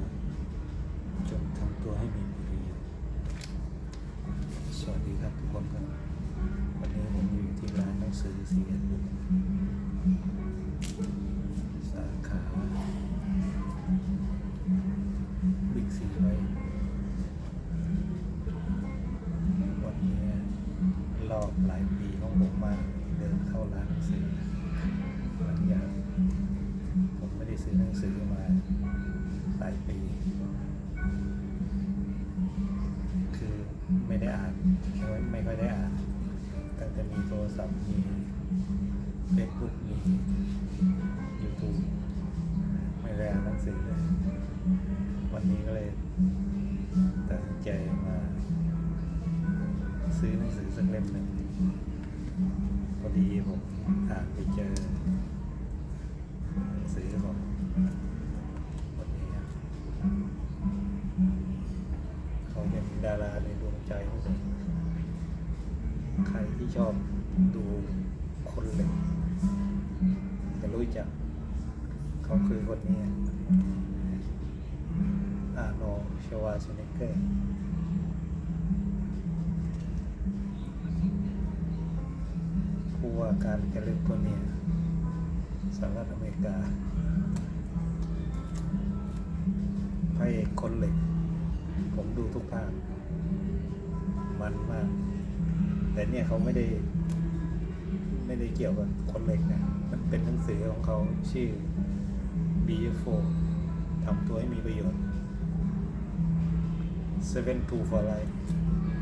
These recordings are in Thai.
นั้นจงทำตัวให้มีประโยชน์สวัสดีครับทุกคนครับวันนี้ผมอยู่ที่ร้านหนังสือสียนสาขาบิ๊กซีไว้วันนี้รอบหลายปีของผมมาเดินเข้าร้านหนังสือหลังจางผมไม่ได้ซื้อหนังสือมา ไม่ไม่ค่อยได้อ่านตั้งแต่มีโทรศัพท์มีเฟซบุ๊กมี YouTube ไม่ได้อ่านหนังสือเลยวันนี้ก็เลยตัดสินใจมา ซื้อหนังสือสักเล่มหนึ่งพอดีผมอ่านไปเจอ ในดวงใจของผม ใครที่ชอบดูคนเหล็กจะรู้จัก เขาคือคนนี้อาโนชวาชเนเกอร์ผู้ว่าการแคลิฟอร์เนียสหรัฐอเมริกาพระเอกคนเหล็ก ผมดูทุกภาค มันมาก แต่เนี่ยเขาไม่ได้ ไม่ได้เกี่ยวกับคนเหล็กนะ มันเป็นหนังสือของเขาชื่อ B4 ทำตัวให้มีประโยชน์ Seven Two for Life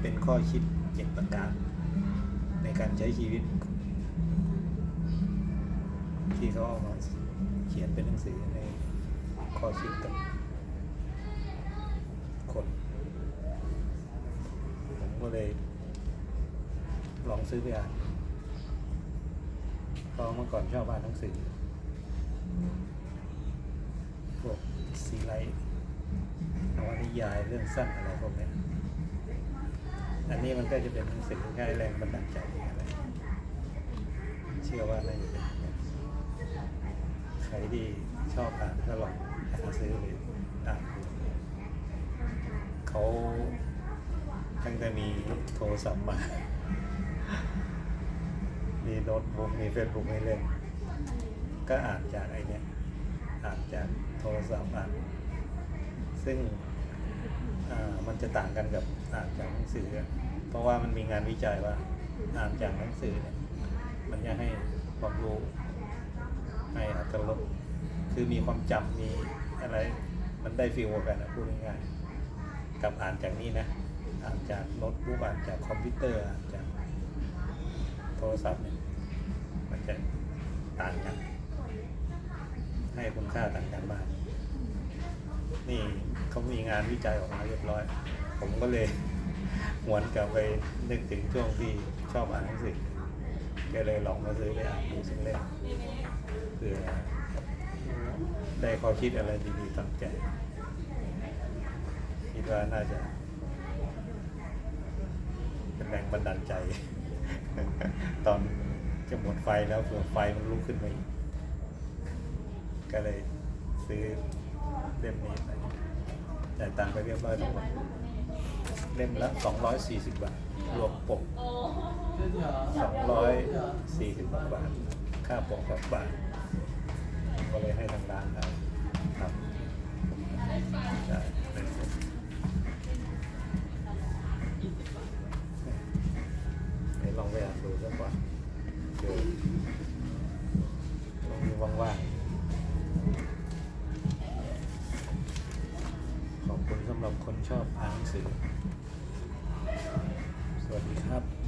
เป็นข้อคิดเจ็ดประการ ในการใช้ชีวิต ที่เขาเอามาเขียนเป็นหนังสือในข้อคิดกับคน ผม ก็เลย ลองซื้อไปอ่านเพราะเมื่อก่อนชอบอ่านหนังสือ พวกซีไลท์นวนิยายเรื่องสั้นอะไรพวกนี้อันนี้มันก็จะเป็นหนังสือง่ายแรงบันดาลใจอะไรเชื่อว่าน่าจะเป็นใครที่ชอบอ่านก็ลองหาซื้อไปอ่านดูเขาตั้ งแต่มีโทรศัพท์มา มีโน้ตบุ๊กมีเฟซบุ๊กให้เล่น ก็อ่านจากไอเนี้ยอ่านจากโทรศัพท์อ่านซึ่งอ่ามันจะต่างกันกับอ่านจากหนังสือ เพราะว่ามันมีงานวิจัยว่าอ่านจากหนังสือเนี่ยมันจะให้ความรู้ให้อัตลดคือมีความจำมีอะไร มันได้ฟีลกันนะพูดง่ายๆกับอ่านจากนี้นะ อ่านจากโน้ตบุ๊กอ่านจากคอมพิวเตอร์อ่านจากโทรศัพท์เนี่ยมันจะต่างกันให้คุณค่าต่างกันมาก นี่เขามีงานวิจัยออกมาเรียบร้อย ผมก็เลยหวนกลับไปนึกถึงช่วงที่ชอบอ่านหนังสือก็เลยลองมาซื้อไปอ่านดูสักเล่มเพื่อได้ข้อคิดอะไรดีๆตั้งใจคิดว่าน่าจะ แรงบันดาลใจ ตอนจะหมดไฟแล้วเผื่อไฟมันลุกขึ้นมาอีกก็เลยซื้อเล่มนี้ไปจ่ายตังค์ไปเรียบร้อยทั้งหมดเล่มละ 240 บาท รวมปก 240 บาท ค่าปกกับบาท ก็เลยให้ทางร้านเรา ดูซะก่อนดี๋ยวลองดูว่างๆ ขอบคุณสำหรับคนชอบอ่านหนังสือ สวัสดีครับ